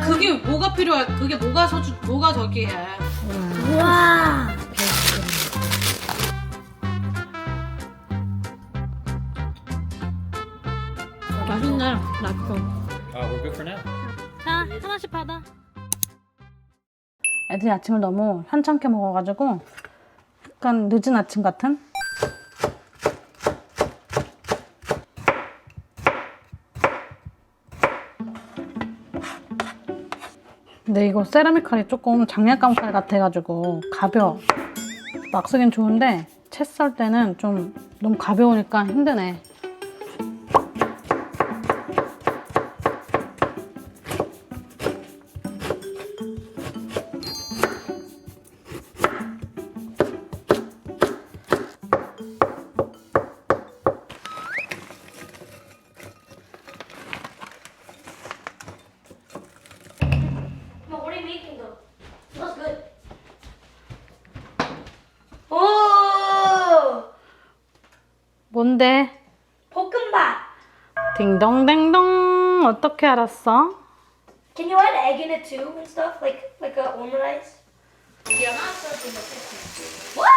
그게 뭐가 필요해? 그게 뭐가 서주 뭐가 저기 해? 우와. 맛있네 라떼. Uh, we're good for now. 자 하나씩 받아. 애들이 아침을 너무 한참게 먹어가지고 약간 늦은 아침 같은? 근데 이거 세라믹 칼이 조금 장난감 칼 같아가지고 가벼워. 막 쓰긴 좋은데 채 썰 때는 좀 너무 가벼우니까 힘드네. 뭔데? 볶음밥. 딩동댕동 어떻게 알았어? Can you add egg in it too and stuff, like like a omerice? Yeah, I'm not something that What?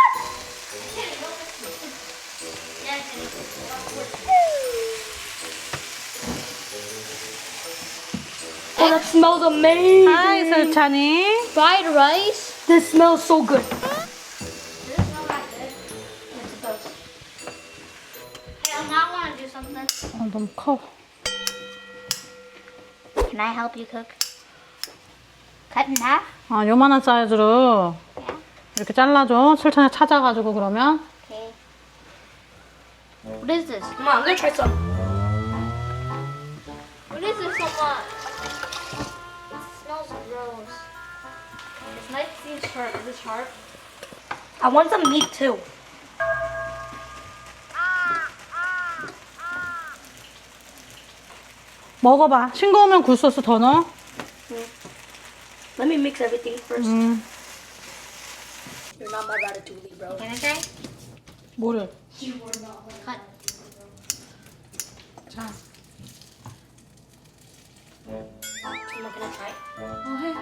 Oh, that smells amazing. 하이 설찬이 fried rice. This smells so good. Something. 어, 너무 커 Can I help you cook? Cut in half? 아, 요만한 사이즈로 이렇게 잘라줘 설찬이 찾아가지고 그러면 Okay. What is this? Come on, I'm gonna try some. What is this so much? It smells gross. This knife seems sharp. Is this sharp? I want some meat too. 먹어봐 싱거우면 굴소스 더 넣어 Let me mix everything first. 음, You're not my ratatouille, bro. Can I try? 뭐를? Cut. 자 I'm not gonna try. 어, 해.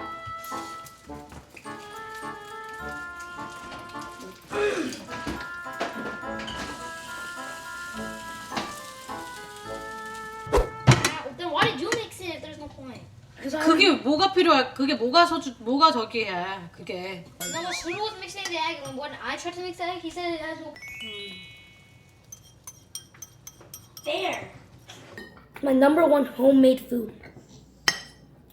그게 뭐가 필요해 그게 뭐가 서주 뭐가 저기 해 그게 No, when Shmuel was mixing the egg, and when I tried to mix the egg, he said it has no. there. My number one homemade food.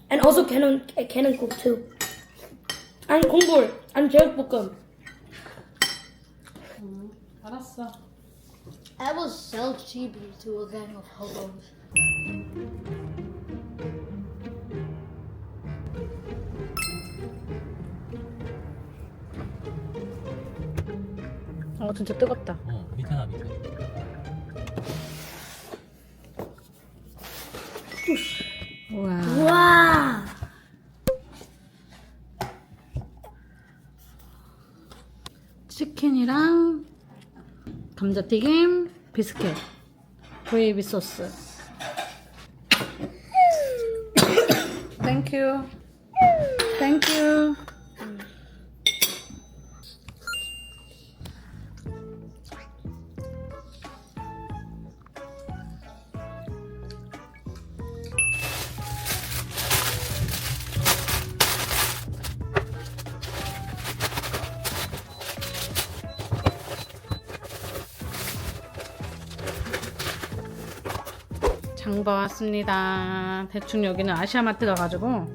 And also canon canon cook too. And 공불, and 제육볶음. 알았어 That was so cheap to a gang of hobos. 어 진짜 뜨겁다. 어, 밑에 나 밑에. 우와. 와. 치킨이랑 감자튀김 비스켓 그레이비 소스. 땡큐 땡큐 장봐 왔습니다. 대충 여기는 아시아마트 가가지고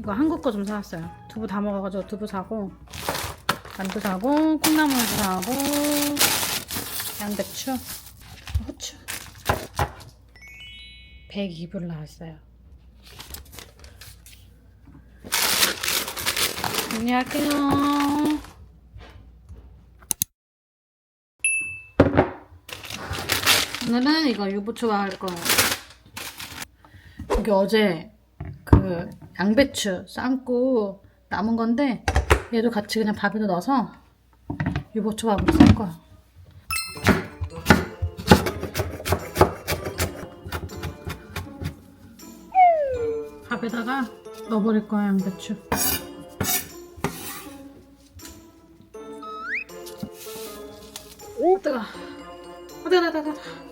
이거 한국 거 좀 사왔어요. 두부 다 먹어가지고 두부 사고 만두 사고 콩나물도 사고 양배추 후추 102불 나왔어요. 정리할게요. 오늘은 이거 유부초밥 할 거예요. 이게 어제 그 양배추 삶고 남은 건데 얘도 같이 그냥 밥에다 넣어서 유부초 밥으로 쌀 거야. 밥에다 볶다가 넣어버릴 거야 양배추. 오 뜨거. 아 뜨거 뜨거 뜨거.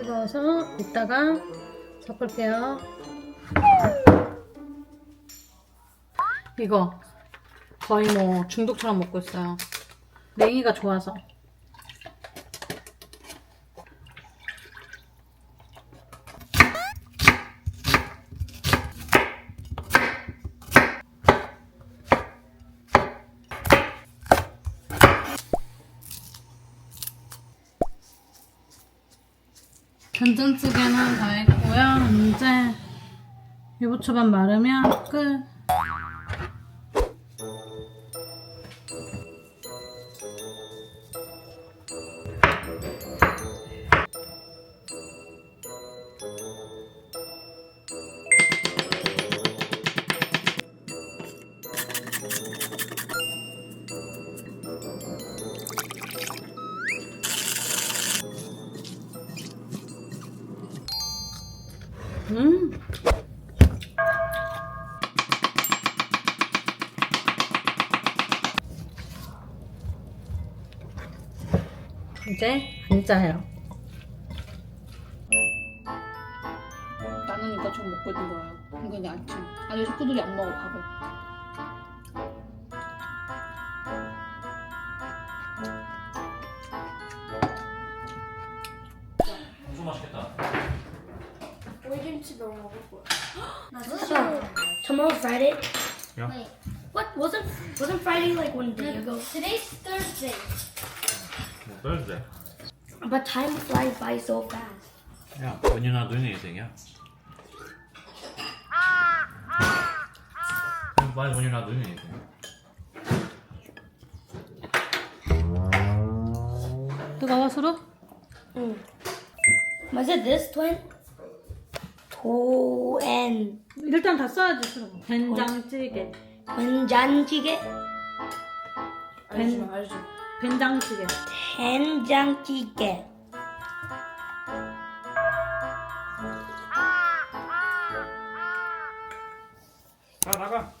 뜨거워서 이따가 섞을게요. 이거 거의 뭐 중독처럼 먹고 있어요. 냉이가 좋아서. 된장찌개는 다 했고요. 이제 유부초밥 마르면 끝. 이제 앉아요. 나는 이거 좀 먹고 있는 거예요. 이거 이제 아침. 아니 식구들이 안 먹어 밥을. 엄청 맛있겠다. 오이김치 넣어 먹을 거야. So, tomorrow Friday. Yeah. Wait, What wasn't wasn't Friday like one day ago? today's Thursday. Thursday. But time flies by so fast. Yeah, when you're not doing anything, yeah. Time flies when you're not doing anything. 뜨거워 수루? Was it this twin? 토엔 일단 다 써야지 수루. 된장찌개. 된장찌개 된 된장찌개. 된장찌개 가 나가.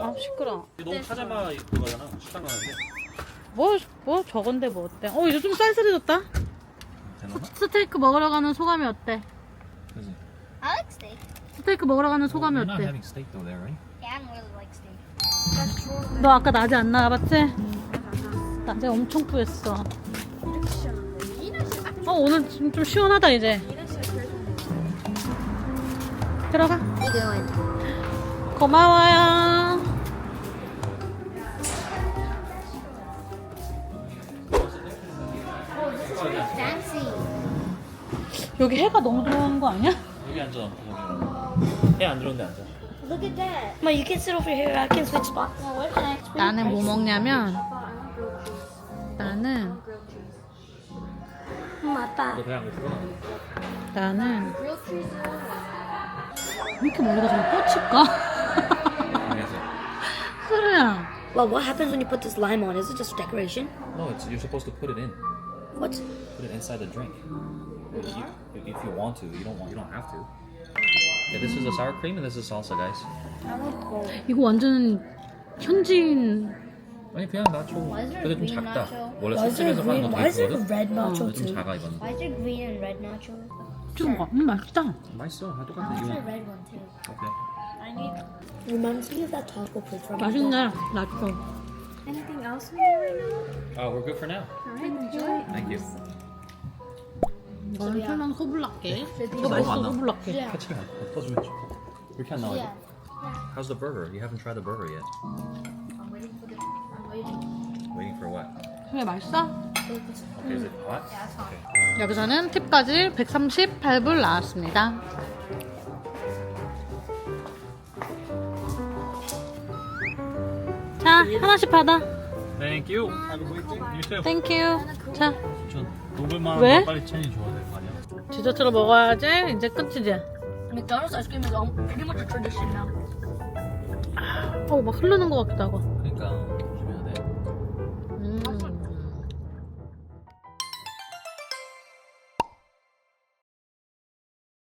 아 시끄러. 너무 파자마 입고 가잖아. 식당 가는데. 뭐뭐 저건데 뭐 어때? 어 이제 좀 쌀쌀해졌다. 되나? 스테이크 먹으러 가는 소감이 어때? 그지. I like steak. 스테이크 먹으러 가는 소감이 You're not 어때? having steak though there, right? Yeah, I really like steak. 너 아까 낮에 안 나와봤지? 낮에 엄청 뿌였어. 어 오늘 좀, 좀 시원하다 이제. 들어가. 고마워요. fancy. 여기 해가 너무 들어오는 거 아니야? 여기 앉아. 여기. 해안 들어오는데 앉아. Look at that. Ma, you can sit over here. I can switch spots. Now, what can I 나는 뭐 먹냐면 나는 음, 아빠. 너 배안 고프구나. 나는 Grilled cheese. 왜 이렇게 머리가 좀 꽂힐까? 방에서. 수루야. Well, what happens when you put this lime on? Is it just decoration? No, it's you're supposed to put it in. What? Put it inside the drink. If you, if you want to, you don't want. You don't have to. Yeah, this is a sour cream and this is salsa, guys. 이거 완전 현지인 아니 그냥 나초. is there 근데 좀 green 작다. nacho? 원래 Why is there 술집에서 green? 파는 건더 Why is there 있거든. red nacho 근데 좀 too? 작아 이건. Why is there green and red nacho? 좀 봐. 음, 맛있다. 맛있어. 다 I 똑같아. want 이거. the red one too. 오케이. I need. Reminds me of that taco place from 맛있네. 맛있어. Anything else we need right now? Oh, we're good for now. Alright, enjoy. Thank you. 이건 설명 소불락게. 이거 맛있어. Yeah. 같이 가. 터주면 줘. 이렇게 안 나와. Yeah. How's the burger? You haven't tried the burger yet. I'm waiting for the. I'm waiting. Waiting for what? 그래 맛있어? Okay, is it hot? Okay. 여기서는 팁까지 138불 나왔습니다. 자, 하나씩 받아. Thank you. Day. You. 자, 전 도블만 왜? 빨리 체니 줘야 돼. 아니야. 디저트로 먹어야지. 이제 끝이지. McDonald's ice cream is all, pretty much a tradition now. 어, 막 흐르는 것 같기도 하고.